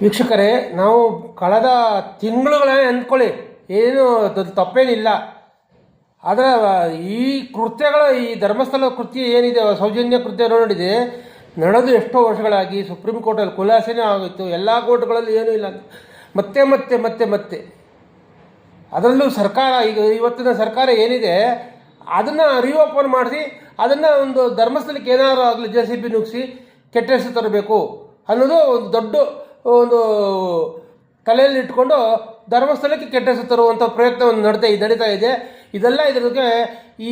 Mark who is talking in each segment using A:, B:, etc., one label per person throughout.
A: ವೀಕ್ಷಕರೇ, ನಾವು ಕಳೆದ ತಿಂಗಳುಗಳೇ ಅಂದ್ಕೊಳ್ಳಿ, ಏನು ತಪ್ಪೇನಿಲ್ಲ. ಆದರೆ, ಈ ಕೃತ್ಯಗಳು, ಈ ಧರ್ಮಸ್ಥಳ ಕೃತ್ಯ ಏನಿದೆ, ಸೌಜನ್ಯ ಕೃತ್ಯ ನೋಡಿದೆ ನಡೆದು ಎಷ್ಟೋ ವರ್ಷಗಳಾಗಿ ಸುಪ್ರೀಂ ಕೋರ್ಟಲ್ಲಿ ಖುಲಾಸೆನೇ ಆಗಿತ್ತು ಎಲ್ಲ ಕೋರ್ಟ್ಗಳಲ್ಲಿ ಏನೂ ಇಲ್ಲ. ಮತ್ತೆ ಮತ್ತೆ ಮತ್ತೆ ಮತ್ತೆ. ಅದರಲ್ಲೂ ಸರ್ಕಾರ, ಈಗ ಇವತ್ತಿನ ಸರ್ಕಾರ ಏನಿದೆ, ಅದನ್ನು ರಿಓಪನ್ ಮಾಡಿಸಿ, ಅದನ್ನು ಒಂದು ಧರ್ಮಸ್ಥಳಕ್ಕೆ ಏನಾದರೂ ಆಗಲಿ ಜೆ ಸಿ ಬಿ ನುಗ್ಸಿ ಕೆಟ್ಟ ಹೆಸರು ತರಬೇಕು ಅನ್ನೋದು ಒಂದು ದೊಡ್ಡ ಒಂದು ತಲೆಯಲ್ಲಿ ಇಟ್ಕೊಂಡು ಧರ್ಮಸ್ಥಳಕ್ಕೆ ಕೆಟ್ಟ ಹೆಸರು ತರುವಂಥ ಪ್ರಯತ್ನ ಒಂದು ಇದೆ ನಡೀತಾ ಇದೆ. ಇದೆಲ್ಲ ಇದ್ರಿಗೆ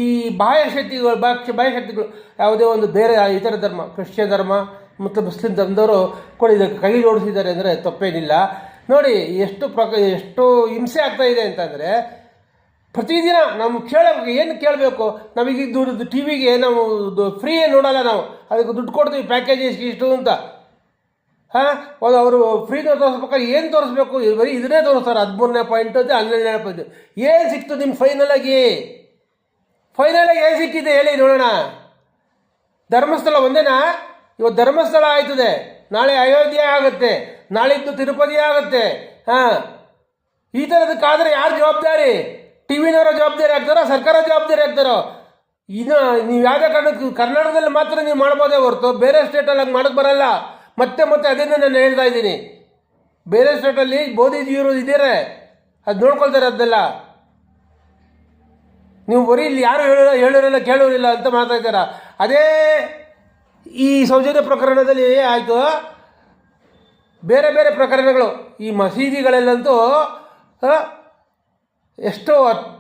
A: ಈ ಬಾಹ್ಯ ಶಕ್ತಿಗಳು, ಬಾಹ್ಯ ಬಾಹ್ಯ ಶಕ್ತಿಗಳು, ಯಾವುದೇ ಒಂದು ಬೇರೆ ಇತರ ಧರ್ಮ, ಕ್ರಿಶ್ಚಿಯನ್ ಧರ್ಮ ಮತ್ತು ಮುಸ್ಲಿಂ ಧರ್ಮದವರು ಕೂಡ ಇದಕ್ಕೆ ಕೈ ಜೋಡಿಸಿದ್ದಾರೆ ಅಂದರೆ ತಪ್ಪೇನಿಲ್ಲ. ನೋಡಿ, ಎಷ್ಟು ಪ್ರಕ ಎಷ್ಟು ಹಿಂಸೆ ಆಗ್ತಾ ಇದೆ ಅಂತಂದರೆ, ಪ್ರತಿದಿನ ನಾವು ಕೇಳಬೇಕು, ಏನು ಕೇಳಬೇಕು? ನಮಗೆ ದುಡ್ಡು ಟಿ ವಿಗೆ ನಾವು ಫ್ರೀ ನೋಡಲ್ಲ ನಾವು. ಅದಕ್ಕೆ ದುಡ್ಡು ಕೊಡ್ತೀವಿ ಪ್ಯಾಕೇಜ್ ಇಷ್ಟು ಅಂತ. ಹಾಂ ಅವರು ಫ್ರೀನ ತೋರಿಸ್ಬೇಕಾದ್ರೆ ಏನು ತೋರಿಸ್ಬೇಕು? ಬರೀ ಇದನ್ನೇ ತೋರಿಸ್ತಾರೆ ಹದಿಮೂರನೇ ಪಾಯಿಂಟ್ ಅಂತ ಹನ್ನೆರಡನೇ ಪಾಯಿಂಟ್ ಏನು ಸಿಕ್ತು ನಿಮ್ಮ ಫೈನಲಾಗಿ ಫೈನಲಾಗಿ ಏನು ಸಿಕ್ಕಿದೆ? ಹೇಳಿ ನೋಡೋಣ. ಧರ್ಮಸ್ಥಳ ಒಂದೇನಾ? ಇವತ್ತು ಧರ್ಮಸ್ಥಳ ಆಯ್ತದೆ. ನಾಳೆ ಅಯೋಧ್ಯೆ ಆಗುತ್ತೆ. ನಾಳಿದ್ದು ತಿರುಪತಿ ಆಗುತ್ತೆ. ಹಾಂ. ಈ ಥರದಕ್ಕಾದರೆ ಯಾರು ಜವಾಬ್ದಾರಿ? ಟಿ ವಿನವರ ಜವಾಬ್ದಾರಿ ಆಗ್ತಾರೋ? ಸರ್ಕಾರ ಜವಾಬ್ದಾರಿ ಆಗ್ತಾರೋ? ಇನ್ನು, ನೀವು ಯಾವುದೇ ಕಾರಣಕ್ಕೂ ಕರ್ನಾಟಕದಲ್ಲಿ ಮಾತ್ರ ನೀವು ಮಾಡ್ಬೋದೇ ಹೊರತು, ಬೇರೆ ಸ್ಟೇಟಲ್ಲಿ ಹಂಗೆ ಮಾಡೋಕ್ಕೆ ಬರಲ್ಲ. ಮತ್ತೆ ಮತ್ತೆ ಅದನ್ನೇ ನಾನು ಹೇಳ್ತಾ ಇದ್ದೀನಿ. ಬೇರೆ ಸ್ಟೇಟಲ್ಲಿ ಬೋಧಿಜೀವರು ಇದ್ದೀರೇ? ಅದು ನೋಡ್ಕೊಳ್ತಾರೆ ಅದನ್ನೆಲ್ಲ. ನೀವು ಬರೀ ಇಲ್ಲಿ ಯಾರು ಹೇಳೋ ಹೇಳೋರಿಲ್ಲ ಕೇಳೋರಿಲ್ಲ ಅಂತ ಮಾತಾಡ್ತಾರ ಅದೇ ಈ ಸೌಜನ್ಯ ಪ್ರಕರಣದಲ್ಲಿ ಆಯಿತು. ಬೇರೆ ಬೇರೆ ಪ್ರಕರಣಗಳು. ಈ ಮಸೀದಿಗಳಲ್ಲಂತೂ ಎಷ್ಟೋ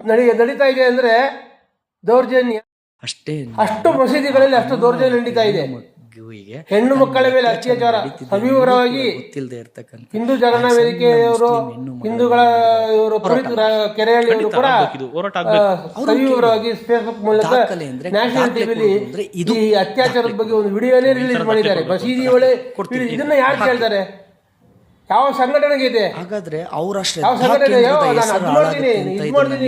A: ನಡಿ ನಡೀತಾ ಇದೆ ಅಂದರೆ ದೌರ್ಜನ್ಯ.
B: ಅಷ್ಟೇ
A: ಅಷ್ಟು ಮಸೀದಿಗಳಲ್ಲಿ ಅಷ್ಟು ದೌರ್ಜನ್ಯ ನಡೀತಾ ಇದೆ.
B: ಮಗುವಿಗೆ
A: ಹೆಣ್ಣು ಮಕ್ಕಳ ಮೇಲೆ ಅತ್ಯಾಚಾರ ಸವಿವರವಾಗಿ
B: ಗೊತ್ತಿಲ್ಲದೆ ಇರ್ತಕ್ಕಂಥ
A: ಹಿಂದೂ ಜಾಗರಣ ವೇದಿಕೆಯವರು ಹಿಂದೂಗಳ ಇವರು ಪುನೀತ್ ಕೆರೆಯಲ್ಲಿ ಕೂಡ
C: ಹೋರಾಟ.
A: ಸವಿವರವಾಗಿ ಫೇಸ್ಬುಕ್ ಮೂಲಕ ನ್ಯಾಷನಲ್ ಟಿವಿಲಿ ಈ ಅತ್ಯಾಚಾರದ ಬಗ್ಗೆ ಒಂದು ವಿಡಿಯೋನೇ ರಿಲೀಸ್ ಮಾಡಿದ್ದಾರೆ. ಮಸೀದಿ ಒಳ್ಳೆ ಇದನ್ನ ಯಾರು ಕೇಳ್ತಾರೆ? ಯಾವ ಸಂಘಟನೆಗೆ ಇದೆ?
B: ಹಾಗಾದ್ರೆ ಅವ್ರ
A: ಯಾವ ಸಂಘಟನೆ ಅಯ್ಯೋ, ನಾನು ಅದು ಮಾಡ್ತೀನಿ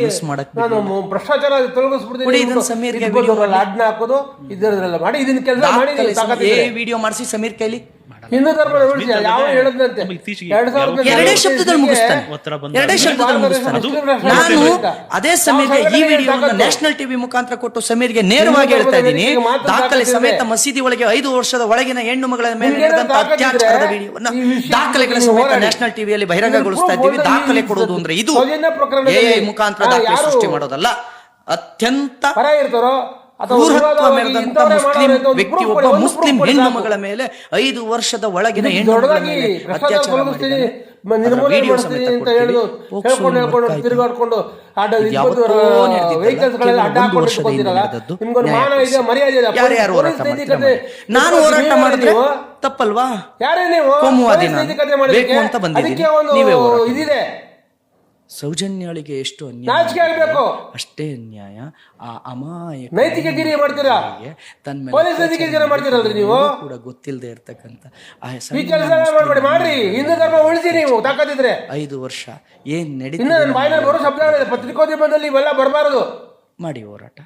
A: ಇದು ಮಾಡ್ತೀನಿ ನಾನು ಭ್ರಷ್ಟಾಚಾರ ತೊಲಗಿಸ್ಬಿಡ್ತೀನಿ.
B: ಇದನ್ನ ಸಮೀರ್ಗೆ
A: ಇದು ಅಡ್ನ ಹಾಕೋದು ಇದರಲ್ಲ ಮಾಡಿ. ಇದನ್ನ ಕೆಲಸ ಮಾಡಿ
B: ವಿಡಿಯೋ ಮಾಡಿಸಿ ಸಮೀರ್ ಕೈಲಿ
A: ಹಿಂದೂ ಧರ್ಮ ಉಳಿಸಿ ಯಾವ ಹೇಳದಂತೆ
C: ನಮಗೆ ಇತ್ತೀಚೆಗೆ
A: ಎರಡ್ ಸಾವಿರದ
B: ಎರಡೇ ಶಬ್ದದಲ್ಲಿ ಮುಗಿಸ್ತಾನೆ. ಎರಡೇ ಶಬ್ದದಲ್ಲಿ ಮುಗಿಸ್ತಾನೆ. ನಾನು ಅದೇ ಸಮೀರ್ಗೆ ಈ
A: ವಿಡಿಯೋ
B: ವಿಡಿಯೋವನ್ನು. ನ್ಯಾಷನಲ್ ಟಿವಿ ಮುಖಾಂತರ ಕೊಟ್ಟು ಸಮೀರ್ಗೆ ನೇರವಾಗಿ ಹೇಳ್ತಾ ಇದ್ದೀನಿ. ದಾಖಲೆ. ಸಮೇತ ಮಸೀದಿ ಒಳಗೆ ಐದು ವರ್ಷದ ಒಳಗಿನ ಹೆಣ್ಣು ಮಗಳ ಮೇಲೆ ನಡೆದಂತ ಅತ್ಯಾಚಾರದ ವಿಡಿಯೋವನ್ನ ದಾಖಲೆಗಳ ಸಮೇತ. ನ್ಯಾಷನಲ್ ಟಿವಿಯಲ್ಲಿ ಬಹಿರಂಗಗೊಳಿಸ್ತಾ
A: ಇದು
B: ಇದ್ದೀವಿ. ದಾಖಲೆ
A: ಕೊಡುವುದು
B: ಕೊಡೋದು ಅಂದ್ರೆ ಇದು ಎ ಮುಖಾಂತರ ದಾಖಲೆ ಸೃಷ್ಟಿ ಮಾಡೋದಲ್ಲ. ಅತ್ಯಂತ
A: ಪರ ಇರ್ತಾರೋ ಅಥವಾ
B: ಕ್ರೂರತ್ವ ಮೆರೆದಂತ ಮುಸ್ಲಿಂ ವ್ಯಕ್ತಿ ಒಬ್ಬ ಮುಸ್ಲಿಂ ಹೆಣ್ಣು ಮಗಳ ಮೇಲೆ ಐದು ವರ್ಷದ ಒಳಗಿನ ಹೆಣ್ಣು ಮಗಳ ಮೇಲೆ ಅತ್ಯಾಚಾರ ಮಾಡಿದ್ದಾನೆ. ವಿಡಿಯೋ ಸಮೇತ
A: ತಿರುಗಾಡ್ಕೊಂಡು
B: ಹೋರಾಟ ಮಾಡ್ತಾರೆ ನಾನು ಹೋರಾಟ ಮಾಡಿದ್ರೆ ತಪ್ಪಲ್ವಾ?
A: ಯಾರೇ
B: ಕೋಮುವಾದಿ ಬೇಕು ಅಂತ ಬಂದಿದ್ದೀನಿ. ನೀವೇ ಹೋರಾಟ
A: ಇದಿದೆ.
B: ಸೌಜನ್ಯಳಿಗೆ ಎಷ್ಟು ಅನ್ಯಾಯ? ಅಷ್ಟೇ ಅನ್ಯಾಯ. ಆ ಅಮಾಯಕ
A: ನೈತಿಕಗಿರಿ ಮಾಡ್ತೀರಾ?
B: ತನ್ನ
A: ಮಾಡ್ತೀರಲ್ರಿ ನೀವು?
B: ಕೂಡ ಗೊತ್ತಿಲ್ಲದೆ ಇರ್ತಕ್ಕಂಥ
A: ಮಾಡ್ರಿ. ಹಿಂದೂ ಧರ್ಮ ಉಳಿಸಿ ನೀವು ತಾಕತ್ತಿದ್ರೆ.
B: ಐದು ವರ್ಷ. ಏನ್ ನಡೀತಿದೆ
A: ಶಬ್ದಗಳಿದೆ ಪತ್ರಿಕೋದ್ಯಮದಲ್ಲಿ ಇವೆಲ್ಲ ಬರಬಾರದು.
B: ಮಾಡಿ ಹೋರಾಟ.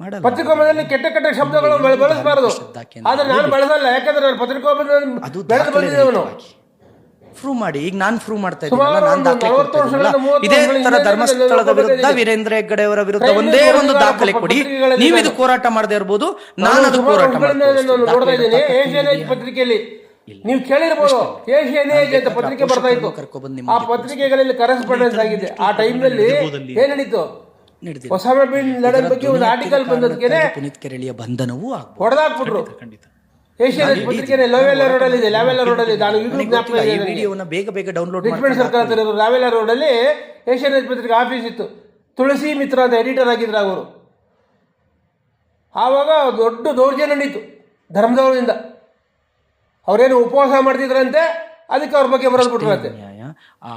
B: ಮಾಡಲ್ಲ.
A: ಪತ್ರಿಕೋದ್ಯಮದಲ್ಲಿ ಕೆಟ್ಟ ಕೆಟ್ಟ ಶಬ್ದಗಳನ್ನು ಬಳಸಬಾರದು. ಆದ್ರೆ ನಾನು ಬಳಸಲ್ಲ. ಯಾಕಂದ್ರೆ ನಾನು ಪತ್ರಿಕೋದ್ಯಮದಲ್ಲಿ
B: ಅದು
A: ಬೆಳೆದು ಬಂದಿದ್ದೇವನು.
B: ಪ್ರೂವ್ ಮಾಡಿ ಈಗ ನಾನು ಪ್ರೂವ್ ಮಾಡ್ತಾ
A: ಸುಮಾರು
B: ಇದ್ದೀನಿ ನಾನು ದಾಖಲೆ ಕೊಡ್ತಾ ಇದ್ದೀನಲ್ಲ. ಇದೇ ತರ ಧರ್ಮಸ್ಥಳದ ವಿರುದ್ಧ ವೀರೇಂದ್ರ ಹೆಗ್ಗಡೆ ಅವರ ವಿರುದ್ಧ ಒಂದೇ ಒಂದು ದಾಖಲೆ ಕೊಡಿ. ನೀವು
A: ಇದು
B: ಇದಕ್ಕೆ ಹೋರಾಟ ಮಾಡದೇ ಇರ್ಬೋದು ನಾನು
A: ಅದು
B: ಅದಕ್ಕೆ ಹೋರಾಟ ಇದೆಯಾ?
A: ಪತ್ರಿಕೆಯಲ್ಲಿ ನೀವು ಕೇಳಿರ್ಬೋದು. ಏಷ್ಯನ್ ಏಜ್ ಅಂತ ಪತ್ರಿಕೆ ಬರ್ತಾ ಇತ್ತು. ಆ ಪತ್ರಿಕೆಗಳಲ್ಲಿ ಕರೆಸ್ಪಾಂಡೆನ್ಸ್ ಆಗಿದೆ. ಆ ಟೈಮ್ನಲ್ಲಿ ಏನ್ ನಡೀತು. ಒಸಾಮಾ ಬಿನ್ ಲಡನ್ ಬಗ್ಗೆ ಒಂದು ಆರ್ಟಿಕಲ್ ಬಂದದಕ್ಕೆ
B: ಪುನೀತ್ ಕೆರಳಿಯ ಬಂಧನವೂ
A: ಹೊಡೆದಾಕ್ಬಿಟ್ರು.
C: ಖಂಡಿತ.
A: ಏಷ್ಯನ್ ಏಜ್ ಪತ್ರಿಕೆ ಲಾವೆಲ್ಲ ರೋಡಲ್ಲಿ ಇದೆ ಲಾವೆಲ್ಲ ರೋಡಲ್ಲಿ ನಾನು ಈಗಲೂ ಜ್ಞಾಪಕ
B: ಈ
A: ಇದೆ
B: ವಿಡಿಯೋನ ಬೇಗ ಬೇಗ ಡೌನ್ಲೋಡ್
A: ರಿಚ್ಮೆಂಟ್ ಸರ್ಕಲ್ ಹತ್ರ ಇರೋ ರಾವೆಲ್ಲ ರೋಡಲ್ಲಿ ಏಷ್ಯನ್ ಏಜ್ ಪತ್ರಿಕೆ ಆಫೀಸ್ ಇತ್ತು. ತುಳಸಿ ಮಿತ್ರ ಅಂತ ಎಡಿಟರ್ ಆಗಿದ್ರು ಅವರು. ಆವಾಗ ದೊಡ್ಡ ದೌರ್ಜನ್ಯ ನಡೀತು ಧರ್ಮದವರಿಂದ ಅವರೇನು ಉಪವಾಸ ಮಾಡ್ತಿದ್ರಂತೆ ಅದಕ್ಕೆ ಅವ್ರ ಬಗ್ಗೆ ಬರೋದು ಬಿಟ್ರಂತೆ
B: ನ್ಯಾಯ. ಆ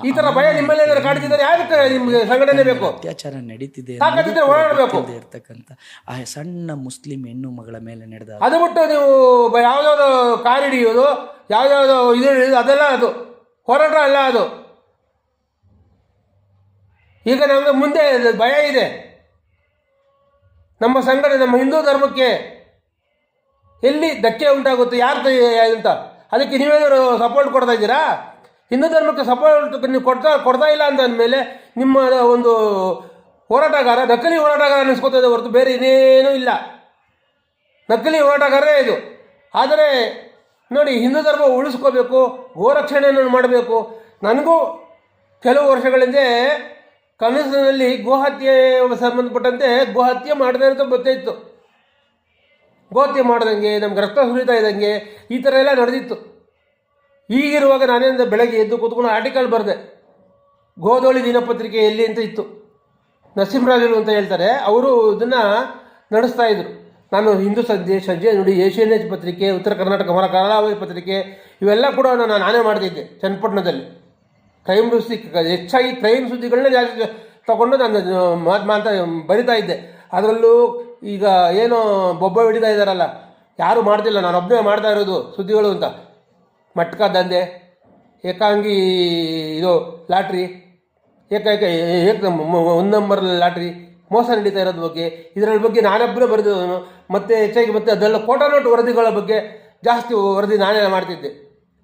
A: ಈ ತರ ಭಯ ನಿಮ್ಮಲ್ಲಿ ಏನಾದ್ರು ಕಾಡ್ತಿದ್ದಾರೆ ಯಾಕೆ ನಿಮ್ಗೆ ಸಂಘಟನೆ ಬೇಕು.
B: ಅತ್ಯಾಚಾರ ನಡೀತಿದೆ.
A: ತಾಕತ್ತಿದ್ರೆ ಓಡಾಡಬೇಕು.
B: ಇರ್ತಕ್ಕಂಥ ಆ ಸಣ್ಣ ಮುಸ್ಲಿಂ ಹೆಣ್ಣು ಮಗಳ ಮೇಲೆ ನಡೆದ
A: ಅದು ಬಿಟ್ಟು ನೀವು ಯಾವ್ದಾವ್ದು ಕಾರ್ ಹಿಡಿಯೋದು ಯಾವ್ದಾವ್ದು ಇದು ಹಿಡಿಯೋದು ಅದೆಲ್ಲ ಅದು. ಹೋರಾಟ ಅಲ್ಲ ಅದು. ಈಗ ನಮಗೆ ಮುಂದೆ ಭಯ ಇದೆ. ನಮ್ಮ ಸಂಘಟನೆ ನಮ್ಮ ಹಿಂದೂ ಧರ್ಮಕ್ಕೆ ಎಲ್ಲಿ ಧಕ್ಕೆ ಉಂಟಾಗುತ್ತೆ ಯಾರು ಅಂತ. ಅದಕ್ಕೆ ನೀವೇನಾದ್ರು ಸಪೋರ್ಟ್ ಕೊಡ್ತಾ ಇದ್ದೀರಾ? ಹಿಂದೂ ಧರ್ಮಕ್ಕೆ ಸಪೋರ್ಟ್ ನೀವು ಕೊಡ್ತಾ ಕೊಡ್ತಾ ಇಲ್ಲ ಅಂತ ಅಂದಮೇಲೆ ನಿಮ್ಮ ಒಂದು ಹೋರಾಟಗಾರ, ನಕಲಿ ಹೋರಾಟಗಾರ ಅನ್ನಿಸ್ಕೊತದೆ ಹೊರತು ಬೇರೆ ಇನ್ನೇನೂ ಇಲ್ಲ. ನಕಲಿ ಹೋರಾಟಗಾರರೇ ಇದು. ಆದರೆ ನೋಡಿ, ಹಿಂದೂ ಧರ್ಮ ಉಳಿಸ್ಕೋಬೇಕು, ಗೋರಕ್ಷಣೆಯನ್ನು ಮಾಡಬೇಕು. ನನಗೂ ಕೆಲವು ವರ್ಷಗಳ ಹಿಂದೆ ಕನಸಿನಲ್ಲಿ ಗೋಹತ್ಯೆ ಸಂಬಂಧಪಟ್ಟಂತೆ ಗೋಹತ್ಯೆ ಮಾಡಿದೆ ಅಂತ ಗೊತ್ತಿತ್ತು. ಗೋಹತ್ಯೆ ಮಾಡ್ದಂಗೆ, ನಮ್ಗೆ ರಕ್ತ ಸುರಿತಾ ಇದ್ದಂಗೆ ಈ ಥರ ಎಲ್ಲ ನಡೆದಿತ್ತು. ಈಗಿರುವಾಗ ನಾನೇಂದ ಬೆಳಗ್ಗೆ ಎದ್ದು ಕೂತ್ಕೊಂಡು ಆರ್ಟಿಕಲ್ ಬರೆದೆ. ಗೋಧೋಳಿ ದಿನಪತ್ರಿಕೆಯಲ್ಲಿ ಅಂತ ಇತ್ತು. ನರಸಿಂಹರಾಜರು ಅಂತ ಹೇಳ್ತಾರೆ. ಅವರು ಇದನ್ನು ನಡೆಸ್ತಾ ಇದ್ರು. ನಾನು ಹಿಂದೂ ಸಂಜೆ ಸಂಜೆ ನೋಡಿ ಏಷ್ಯನ್ ಏಜ್ ಪತ್ರಿಕೆ, ಉತ್ತರ ಕರ್ನಾಟಕ ಮರ ಕರಾವಳಿ ಪತ್ರಿಕೆ, ಇವೆಲ್ಲ ಕೂಡ ನಾನು ನಾನೇ ಮಾಡ್ತಿದ್ದೆ ಚನ್ನಪಟ್ಟಣದಲ್ಲಿ. ಕ್ರೈಮ್ ಸುದ್ದಿ ಹೆಚ್ಚಾಗಿ ಕ್ರೈಮ್ ಸುದ್ದಿಗಳನ್ನ ಜಾಸ್ತಿ ತಗೊಂಡು ನಾನು ಮಾತು ಮಾತಾ ಬರಿತಾ ಇದ್ದೆ. ಅದರಲ್ಲೂ ಈಗ ಏನು ಬೊಬ್ಬ ಹಿಡಿತಾ ಇದ್ದಾರಲ್ಲ ಯಾರು ಮಾಡ್ತಿಲ್ಲ, ನಾನು ಒಬ್ಬನೇ ಮಾಡ್ತಾ ಇರೋದು ಸುದ್ದಿಗಳು ಅಂತ. ಮಟ್ಕ ದಂಧೆ, ಏಕಾಂಗಿ ಇದು ಲಾಟ್ರಿ, ಏಕೈಕ, ಏಕ ಒಂದು ನಂಬರ್ ಲಾಟ್ರಿ, ಮೋಸ ನಡೀತಾ ಇರೋದ್ರ ಬಗ್ಗೆ ಇದರ ಬಗ್ಗೆ ನಾನೊಬ್ಬರೇ ಬರೆದಿದ್ದನು ಮತ್ತು ಹೆಚ್ಚಾಗಿ ಮತ್ತು ಅದೆಲ್ಲ ಕೋಟಾ ನೋಟ್ ವರದಿಗಳ ಬಗ್ಗೆ ಜಾಸ್ತಿ ವರದಿ ನಾನೇ ಮಾಡ್ತಿದ್ದೆ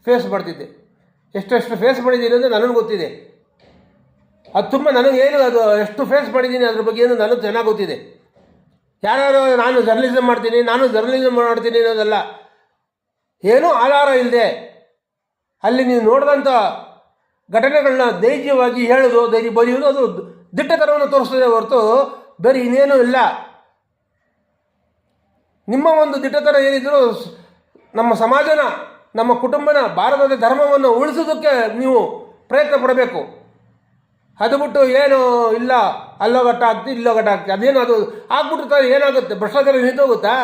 A: ಫೇಸ್ ಮಾಡ್ತಿದ್ದೆ. ಎಷ್ಟೆಷ್ಟು ಫೇಸ್ ಮಾಡಿದ್ದೀನಿ ಅಂದರೆ ನನಗೆ ಗೊತ್ತಿದೆ. ಅದು ತುಂಬ ನನಗೇನು ಅದು, ಎಷ್ಟು ಫೇಸ್ ಮಾಡಿದ್ದೀನಿ ಅದ್ರ ಬಗ್ಗೆ ಏನು ನನಗೆ ಚೆನ್ನಾಗಿ ಗೊತ್ತಿದೆ. ಯಾರ್ಯಾರು ನಾನು ಜರ್ನಲಿಸಮ್ ಮಾಡ್ತೀನಿ, ನಾನು ಜರ್ನಲಿಸಮ್ ಮಾಡ್ತೀನಿ ಅನ್ನೋದಲ್ಲ, ಏನೂ ಆಧಾರ ಇಲ್ಲದೆ ಅಲ್ಲಿ ನೀವು ನೋಡಿದಂಥ ಘಟನೆಗಳನ್ನ ಧೈರ್ಯವಾಗಿ ಹೇಳೋದು, ಧೈರ್ಯ ಬರೆಯೋದು ಅದು ದಿಟ್ಟತನವನ್ನು ತೋರಿಸ್ತದೆ ಹೊರತು ಬೇರೆ ಇನ್ನೇನೂ ಇಲ್ಲ. ನಿಮ್ಮ ಒಂದು ದಿಟ್ಟತನ ಏನಿದ್ರು ನಮ್ಮ ಸಮಾಜನ, ನಮ್ಮ ಕುಟುಂಬನ, ಭಾರತದ ಧರ್ಮವನ್ನು ಉಳಿಸೋದಕ್ಕೆ ನೀವು ಪ್ರಯತ್ನ ಪಡಬೇಕು. ಅದು ಬಿಟ್ಟು ಏನು ಇಲ್ಲ, ಅಲ್ಲೋ ಗಟ್ಟ ಆಗ್ತಿ, ಇಲ್ಲೋ ಗಟ್ಟ ಆಗ್ತಿ, ಅದೇನು ಅದು ಆಗ್ಬಿಟ್ಟಿರ್ತಾರೆ ಏನಾಗುತ್ತೆ? ಭ್ರಷ್ಟಾಚಾರ ನಿಂತೋಗುತ್ತಾ?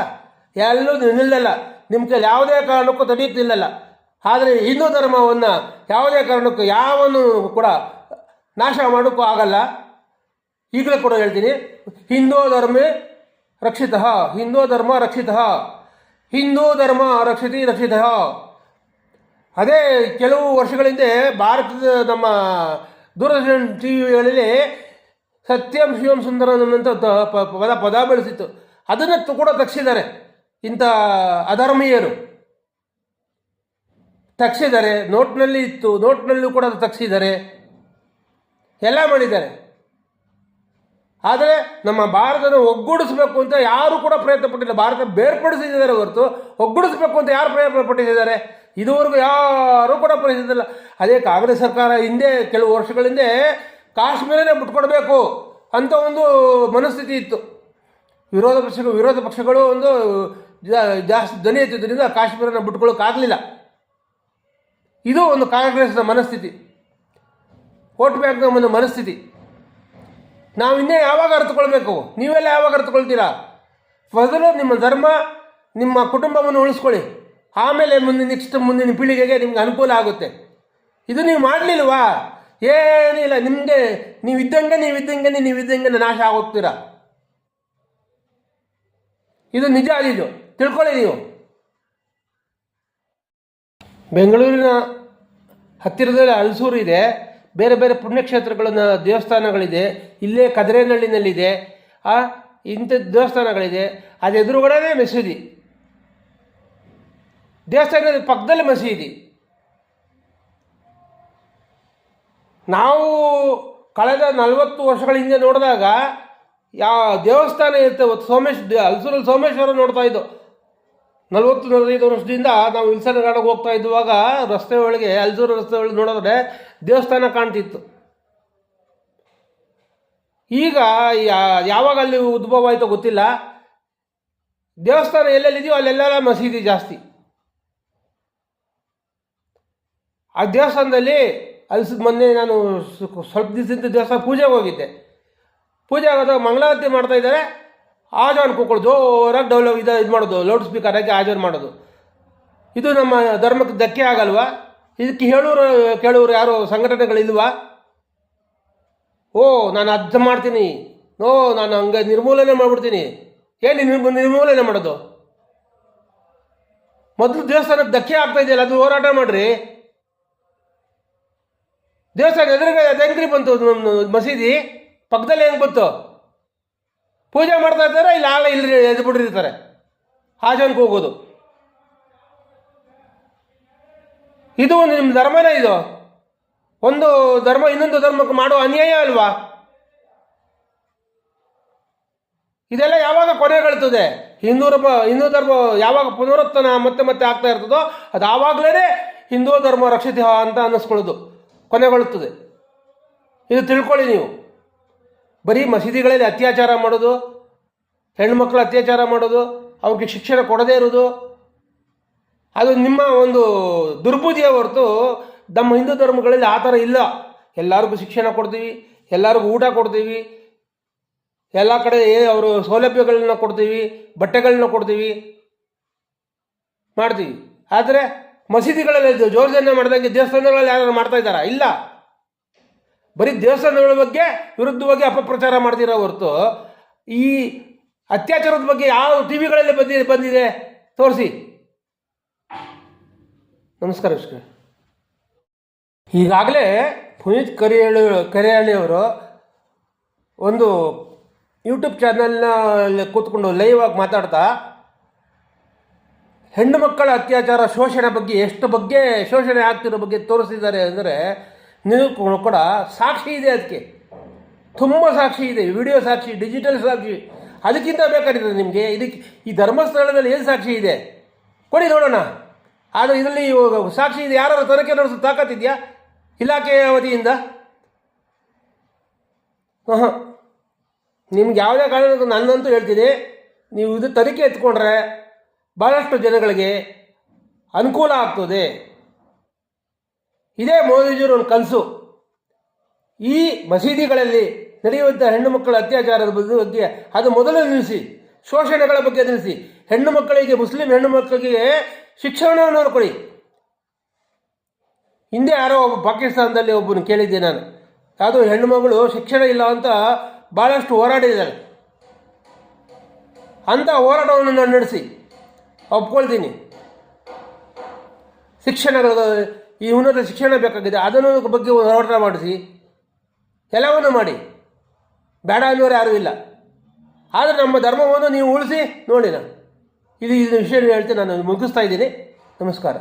A: ಎಲ್ಲೂ ನಿಲ್ಲಲ್ಲ. ನಿಮ್ಮ ಕೈಲಿ ಯಾವುದೇ ಕಾರಣಕ್ಕೂ ತಡೆಯುತ್ತಿಲ್ಲಲ್ಲ ಆದರೆ ಹಿಂದೂ ಧರ್ಮವನ್ನು ಯಾವುದೇ ಕಾರಣಕ್ಕೂ ಯಾವನು ಕೂಡ ನಾಶ ಮಾಡೋಕ್ಕೂ ಆಗಲ್ಲ. ಈಗಲೇ ಕೂಡ ಹೇಳ್ತೀನಿ. ಹಿಂದೂ ಧರ್ಮ ರಕ್ಷಿತ. ಹಿಂದೂ ಧರ್ಮ ರಕ್ಷಿತ. ಹಿಂದೂ ಧರ್ಮ ರಕ್ಷಿತಿ ರಕ್ಷಿತ. ಅದೇ ಕೆಲವು ವರ್ಷಗಳ ಹಿಂದೆ ಭಾರತದ ನಮ್ಮ ದೂರದರ್ಶನ ಟಿ ವಿಗಳಲ್ಲಿ ಸತ್ಯಂ ಶಿವಂ ಸುಂದರ ಅಂತ ಪದ ಪದ ಬೆಳೆಸಿತ್ತು. ಅದನ್ನು ಕೂಡ ತಗ್ಸಿದ್ದಾರೆ ಇಂಥ ಅಧರ್ಮೀಯರು. ತಗ್ಸಿದ್ದಾರೆ ನೋಟ್ನಲ್ಲಿ ಇತ್ತು, ನೋಟ್ನಲ್ಲೂ ಕೂಡ ಅದು ತಗ್ಸಿದ್ದಾರೆ ಎಲ್ಲ ಮಾಡಿದ್ದಾರೆ. ಆದರೆ ನಮ್ಮ ಭಾರತನ ಒಗ್ಗೂಡಿಸಬೇಕು ಅಂತ ಯಾರು ಕೂಡ ಪ್ರಯತ್ನ ಪಟ್ಟಿಲ್ಲ. ಭಾರತ ಬೇರ್ಪಡಿಸಿದ್ದಾರೆ ಹೊರತು ಒಗ್ಗೂಡಿಸಬೇಕು ಅಂತ ಯಾರು ಪ್ರಯತ್ನ ಪಟ್ಟಿದ್ದಾರೆ? ಇದುವರೆಗೂ ಯಾರೂ ಕೂಡ ಪ್ರಯತ್ನಿಸಿಲ್ಲ. ಅದೇ ಕಾಂಗ್ರೆಸ್ ಸರ್ಕಾರ ಹಿಂದೆ ಕೆಲವು ವರ್ಷಗಳ ಹಿಂದೆ ಕಾಶ್ಮೀರನೇ ಬಿಟ್ಕೊಡ್ಬೇಕು ಅಂತ ಒಂದು ಮನಸ್ಥಿತಿ ಇತ್ತು. ವಿರೋಧ ಪಕ್ಷಗಳು ವಿರೋಧ ಪಕ್ಷಗಳು ಒಂದು ಜಾಸ್ತಿ ಧ್ವನಿ ಎತ್ತಿದ್ದರಿಂದ ಕಾಶ್ಮೀರನ ಬಿಟ್ಕೊಳ್ಳೋಕ್ಕಾಗಲಿಲ್ಲ ಇದು ಒಂದು ಕಾಂಗ್ರೆಸ್ನ ಮನಸ್ಥಿತಿ. ವೋಟ್ ಬ್ಯಾಂಕ್ನ ಒಂದು ಮನಸ್ಥಿತಿ. ನಾವು ಇನ್ನೇ ಯಾವಾಗ ಅರ್ಥಕೊಳ್ಬೇಕು ನೀವೆಲ್ಲ ಯಾವಾಗ ಅರ್ಥಕೊಳ್ತೀರಾ ಮೊದಲು ನಿಮ್ಮ ಧರ್ಮ, ನಿಮ್ಮ ಕುಟುಂಬವನ್ನು ಉಳಿಸ್ಕೊಳ್ಳಿ. ಆಮೇಲೆ ಮುಂದಿನ ನೆಕ್ಸ್ಟ್ ಮುಂದಿನ ಪೀಳಿಗೆಗೆ ನಿಮ್ಗೆ ಅನುಕೂಲ ಆಗುತ್ತೆ. ಇದು ನೀವು ಮಾಡಲಿಲ್ವಾ? ಏನಿಲ್ಲ ನಿಮಗೆ ನೀವು ಇದ್ದಂಗೆ ನೀವು ಇದ್ದಂಗೆ ನೀವು ಇದ್ದಂಗೆ ನಾಶ ಆಗೋಗ್ತೀರಾ? ಇದು ನಿಜ ಅದಿದು. ತಿಳ್ಕೊಳ್ಳಿ ನೀವು. ಬೆಂಗಳೂರಿನ ಹತ್ತಿರದಲ್ಲಿ ಅಳಸೂರು ಇದೆ. ಬೇರೆ ಬೇರೆ ಪುಣ್ಯಕ್ಷೇತ್ರಗಳನ್ನ ದೇವಸ್ಥಾನಗಳಿದೆ. ಇಲ್ಲೇ ಕದರೇನಹಳ್ಳಿನಲ್ಲಿದೆ. ಆ, ಇಂಥ ದೇವಸ್ಥಾನಗಳಿದೆ. ಅದು ಎದುರುಗಡೆನೇ ಮಸೀದಿ. ದೇವಸ್ಥಾನದ ಪಕ್ಕದಲ್ಲಿ ಮಸೀದಿ. ನಾವು ಕಳೆದ ನಲವತ್ತು ವರ್ಷಗಳ ಹಿಂದೆ ನೋಡಿದಾಗ ಯಾವ ದೇವಸ್ಥಾನ ಇರುತ್ತೆ, ಸೋಮೇಶ್, ಹಲಸೂರಲ್ಲಿ ಸೋಮೇಶ್ವರ ನೋಡ್ತಾ ಇದ್ದೋ. ನಲವತ್ತು ನಲವತ್ತೈದು ವರ್ಷದಿಂದ ನಾವು ವಿಲ್ಸನ್ ಗಾರ್ಡನ್ಗೆ ಹೋಗ್ತಾ ಇದ್ದುವಾಗ ರಸ್ತೆ ಒಳಗೆ, ಅಲ್ಜೂರು ರಸ್ತೆ ಒಳಗೆ ನೋಡಿದ್ರೆ ದೇವಸ್ಥಾನ ಕಾಣ್ತಿತ್ತು. ಈಗ ಯಾವಾಗ ಅಲ್ಲಿ ಉದ್ಭವ ಆಯಿತೋ ಗೊತ್ತಿಲ್ಲ. ದೇವಸ್ಥಾನ ಎಲ್ಲೆಲ್ಲಿದೆಯೋ ಅಲ್ಲೆಲ್ಲ ಮಸೀದಿ ಜಾಸ್ತಿ. ಆ ದೇವಸ್ಥಾನದಲ್ಲಿ ಅಲ್ಸ, ಮೊನ್ನೆ ನಾನು ಸ್ವಲ್ಪ ದಿವಸದಿಂದ ದೇವಸ್ಥಾನ ಪೂಜೆಗೆ ಹೋಗಿದ್ದೆ. ಪೂಜೆ ಆಗೋದಾಗ ಮಂಗಳಾರತಿ ಮಾಡ್ತಾ ಇದ್ದಾರೆ. ಆಜಾನ್ ಕೂತ್ಕೊಳ್ಳೋದು, ಜೋರಾಗಿ ಡೌಲ್ ಇದು ಇದು ಮಾಡೋದು ಲೌಡ್ ಸ್ಪೀಕರ್ ಹಾಕಿ ಆಜಾನ್ ಮಾಡೋದು. ಇದು ನಮ್ಮ ಧರ್ಮಕ್ಕೆ ಧಕ್ಕೆ ಆಗಲ್ವಾ? ಇದಕ್ಕೆ ಹೇಳೋರು, ಕೇಳೋರು ಯಾರು ಸಂಘಟನೆಗಳಿಲ್ವಾ? ಓ, ನಾನು ಅರ್ಥ ಮಾಡ್ತೀನಿ. ಓ, ನಾನು ಹಂಗೆ ನಿರ್ಮೂಲನೆ ಮಾಡಿಬಿಡ್ತೀನಿ. ಏನು ನಿರ್ಮೂ ನಿರ್ಮೂಲನೆ ಮಾಡೋದು? ಮೊದಲು ದೇವಸ್ಥಾನಕ್ಕೆ ಧಕ್ಕೆ ಆಗ್ತಾ ಇದೆಯಲ್ಲ, ಅದು ಹೋರಾಟ ಮಾಡಿರಿ. ದೇವಸ್ಥಾನ ಎದುರುಗಡೆ ಅದು ಹೆಂಗ್ರಿ ಬಂತು ಮಸೀದಿ? ಪಕ್ಕದಲ್ಲಿ ಹೆಂಗೆ ಬಂತು? ಪೂಜೆ ಮಾಡ್ತಾ ಇರ್ತಾರೆ, ಇಲ್ಲಿ ಆಳ ಇಲ್ಲಿ ಎದ್ದು ಬಿಟ್ಟಿರ್ತಾರೆ ಹಾಜನ್ಗೆ ಹೋಗೋದು. ಇದು ನಿಮ್ಮ ಧರ್ಮನೇ ಇದು. ಒಂದು ಧರ್ಮ ಇನ್ನೊಂದು ಧರ್ಮಕ್ಕೆ ಮಾಡೋ ಅನ್ಯಾಯ ಅಲ್ವಾ? ಇದೆಲ್ಲ ಯಾವಾಗ ಕೊನೆಗೊಳ್ತದೆ ಹಿಂದೂ ಧರ್ಮ ಹಿಂದೂ ಧರ್ಮ ಯಾವಾಗ ಪುನರುತ್ಥಾನ ಮತ್ತೆ ಮತ್ತೆ ಆಗ್ತಾ ಇರ್ತದೋ, ಅದು ಆವಾಗಲೇ ಹಿಂದೂ ಧರ್ಮ ರಕ್ಷಿತ ಅಂತ ಅನ್ನಿಸ್ಕೊಳ್ಳೋದು. ಕೊನೆಗೊಳ್ಳುತ್ತದೆ. ಇದು ತಿಳ್ಕೊಳ್ಳಿ ನೀವು. ಬರೀ ಮಸೀದಿಗಳಲ್ಲಿ ಅತ್ಯಾಚಾರ ಮಾಡೋದು, ಹೆಣ್ಮಕ್ಳು ಅತ್ಯಾಚಾರ ಮಾಡೋದು, ಅವ್ರಿಗೆ ಶಿಕ್ಷಣ ಕೊಡದೇ ಇರೋದು ಅದು ನಿಮ್ಮ ಒಂದು ದುರ್ಬುದ್ಧಿಯ ಹೊರತು ನಮ್ಮ ಹಿಂದೂ ಧರ್ಮಗಳಲ್ಲಿ ಆ ಥರ ಇಲ್ಲ. ಎಲ್ಲರಿಗೂ ಶಿಕ್ಷಣ ಕೊಡ್ತೀವಿ, ಎಲ್ಲರಿಗೂ ಊಟ ಕೊಡ್ತೀವಿ, ಎಲ್ಲ ಕಡೆ ಅವರು ಸೌಲಭ್ಯಗಳನ್ನ ಕೊಡ್ತೀವಿ, ಬಟ್ಟೆಗಳನ್ನ ಕೊಡ್ತೀವಿ, ಮಾಡ್ತೀವಿ. ಆದರೆ ಮಸೀದಿಗಳಲ್ಲಿ ಜೋರ್ಜನ್ನ ಜೋರ್ಜನೆ ಮಾಡ್ದಂಗೆ ದೇವಸ್ಥಾನಗಳಲ್ಲಿ ಯಾರು ಮಾಡ್ತಾ ಇದ್ದಾರಾ? ಇಲ್ಲ. ಬರೀ ದೇವಸ್ಥಾನಗಳ ಬಗ್ಗೆ ವಿರುದ್ಧವಾಗಿ ಅಪಪ್ರಚಾರ ಮಾಡ್ತೀರ ಹೊರತು? ಈ ಅತ್ಯಾಚಾರದ ಬಗ್ಗೆ ಯಾವ ಟಿ ವಿಗಳಲ್ಲಿ ಬಂದಿದೆ? ಬಂದಿದೆ ತೋರಿಸಿ. ನಮಸ್ಕಾರ ವೀಕ್ಷಕರೇ. ಈಗಾಗಲೇ ಪುನೀತ್ ಕರಿಯಾಳಿ ಕರಿಯಾಳಿಯವರು ಒಂದು ಯೂಟ್ಯೂಬ್ ಚಾನಲ್ನ ಕೂತ್ಕೊಂಡು ಲೈವ್ ಆಗಿ ಮಾತಾಡ್ತಾ, ಹೆಣ್ಣು ಮಕ್ಕಳ ಅತ್ಯಾಚಾರ ಶೋಷಣೆ ಬಗ್ಗೆ, ಎಷ್ಟು ಬಗ್ಗೆ ಶೋಷಣೆ ಆಗ್ತಿರೋ ಬಗ್ಗೆ ತೋರಿಸಿದ್ದಾರೆ ಅಂದರೆ ನೀವು ಕೂಡ ಸಾಕ್ಷಿ ಇದೆ ಅದಕ್ಕೆ. ತುಂಬ ಸಾಕ್ಷಿ ಇದೆ, ವಿಡಿಯೋ ಸಾಕ್ಷಿ, ಡಿಜಿಟಲ್ ಸಾಕ್ಷಿ. ಅದಕ್ಕಿಂತ ಬೇಕಾಗಿದೆ ನಿಮಗೆ, ಇದಕ್ಕೆ ಈ ಧರ್ಮಸ್ಥಳದಲ್ಲಿ ಏನು ಸಾಕ್ಷಿ ಇದೆ? ಕೊಡಿ ನೋಡೋಣ. ಆದರೆ ಇದರಲ್ಲಿ ಸಾಕ್ಷಿ ಇದೆ ಯಾರು ತನಿಖೆ ನಡೆಸೋ ತಾಕತ್ತಿದೆಯಾ ಇಲಾಖೆಯ ವತಿಯಿಂದ? ಹಾಂ ನಿಮ್ಗೆ ಯಾವುದೇ ಕಾರಣಕ್ಕೂ ನನ್ನಂತೂ ಹೇಳ್ತೀನಿ, ನೀವು ಇದು ತನಿಖೆ ಎತ್ಕೊಂಡ್ರೆ ಭಾಳಷ್ಟು ಜನಗಳಿಗೆ ಅನುಕೂಲ ಆಗ್ತದೆ. ಇದೇ ಮೋದಿಜಿಯವರ ಒಂದು ಕನಸು. ಈ ಮಸೀದಿಗಳಲ್ಲಿ ನಡೆಯುವಂಥ ಹೆಣ್ಣು ಮಕ್ಕಳ ಅತ್ಯಾಚಾರದ ಬಗ್ಗೆ ಅದು ಮೊದಲು ನಿಲ್ಲಿಸಿ, ಶೋಷಣೆಗಳ ಬಗ್ಗೆ ನಿಲ್ಲಿಸಿ, ಹೆಣ್ಣು ಮಕ್ಕಳಿಗೆ, ಮುಸ್ಲಿಂ ಹೆಣ್ಣು ಮಕ್ಕಳಿಗೆ ಶಿಕ್ಷಣವನ್ನು ಕೊಡಿ ಹಿಂದೆ ಯಾರೋ ಒಬ್ಬ ಪಾಕಿಸ್ತಾನದಲ್ಲಿ ಒಬ್ಬನು ಕೇಳಿದ್ದೆ ನಾನು. ಅದು ಹೆಣ್ಣು ಮಗಳು ಶಿಕ್ಷಣ ಇಲ್ಲ ಅಂತ ಭಾಳಷ್ಟು ಹೋರಾಡಿದ್ದಾಳೆ ಅಂಥ ಹೋರಾಟವನ್ನು ನಾನು ನಡೆಸಿ, ಒಪ್ಕೊಳ್ತೀನಿ. ಶಿಕ್ಷಣಗಳ ಈ ಉನ್ನತ ಶಿಕ್ಷಣ ಬೇಕಾಗಿದೆ, ಅದನ್ನು ಬಗ್ಗೆ ಹೋರಾಟ ಮಾಡಿಸಿ. ಎಲ್ಲವನ್ನು ಮಾಡಿ. ಬೇಡ ಅನ್ನೋರು ಯಾರೂ ಇಲ್ಲ. ಆದರೆ ನಮ್ಮ ಧರ್ಮವನ್ನು ನೀವು ಉಳಿಸಿ ನೋಡಿ ನಾನು ಇದು ಇದು ವಿಷಯ ಹೇಳ್ತೀನಿ ನಾನು ಮುಗಿಸ್ತಾ ಇದ್ದೀನಿ. ನಮಸ್ಕಾರ.